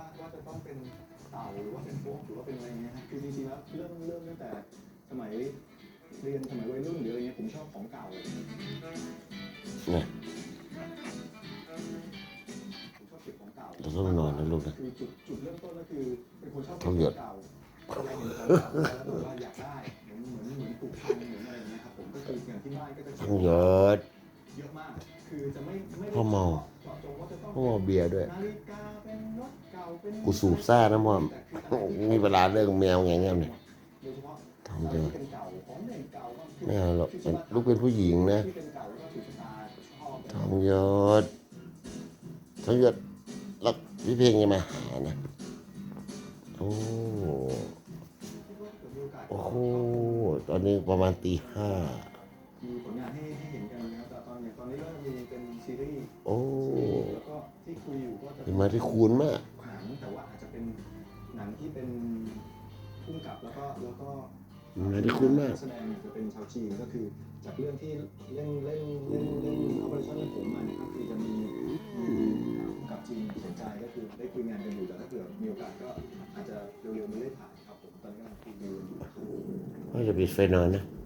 ว่าว่าจะต้องเป็นเต่าหรือว่าเป็นโฟกหรือว่าเป็นอะไรเงี้ยครับคือจริงๆแล้วเริ่มเริ่มตั้งแต่สมัยเรียนสมัยวัยรุ่นหรืออะไรเงี้ยผมชอบของเก่าเนี่ยผมชอบเก็บของเก่าเราต้องนอนนะลูกนะคือจุดจุดเริ่มต้นก็คือเป็นคนชอบต้องหยุดเก่าเวลาเห็นของเก่าแล้วแบบว่าอยากได้เหมือนเหมือนเหมือนปลูกพันธุ์เหมือนอะไรอย่างเงี้ยครับผมก็คืออย่างที่บ้านก็จะเก็บต้องหยดเยอะมากคือจะไม่ไม่ได้พ่อเมาเจาะจงว่าจะต้องพ่อเอาเบียร์ด้วยนาฬิกาเป็นรถเก่าเป็นกูสูบซ่านะพ่อแต่คือมีเวลาเรื่องแมวไงเงี้ยเนี่ยโดยเฉพาะทำเยอะที่เป็นเก่าของเล่นเก่าก็คือไม่เอาหรอกเป็นลูกเป็นผู้หญิงนะที่เป็นเก่าแล้วก็ถูกชะตาชอบทองหยดทองหยดแล้วพี่เพลงยังมาหานะ โอ้มีโอกาสโอ้โหตอนนี้ประมาณตีห้ามีผลงานให้ให้เห็นกันนะครับแต่ตอนนี้ตอนนี้ก็มีเป็นซีรีส์โอ้ แล้วก็ที่คุยอยู่ก็จะ เป็นมาที่คูณมาก หนังแต่ว่าอาจจะเป็นหนังที่เป็นพุ่งกับแล้วก็แล้วก็เป็นมาที่คูณมากนัแสดงเนี่ยจะเป็นชาวจีนก็คือ จากเรื่องที่เล่นเล่นเล่นเล่นออเปอเรชั่นผมมาเนี่ยก็คือจะมีมีพุ่งกับจีนสนใจก็คือได้คุยงานกันอยู่แต่ถ้าเผื่อมีโอกาสก็อาจจะเร็วๆนี้ได้ถ่ายครับผมตอนนี้กำลังคุยกันอยู่ก็จะปิดไฟนอนนะค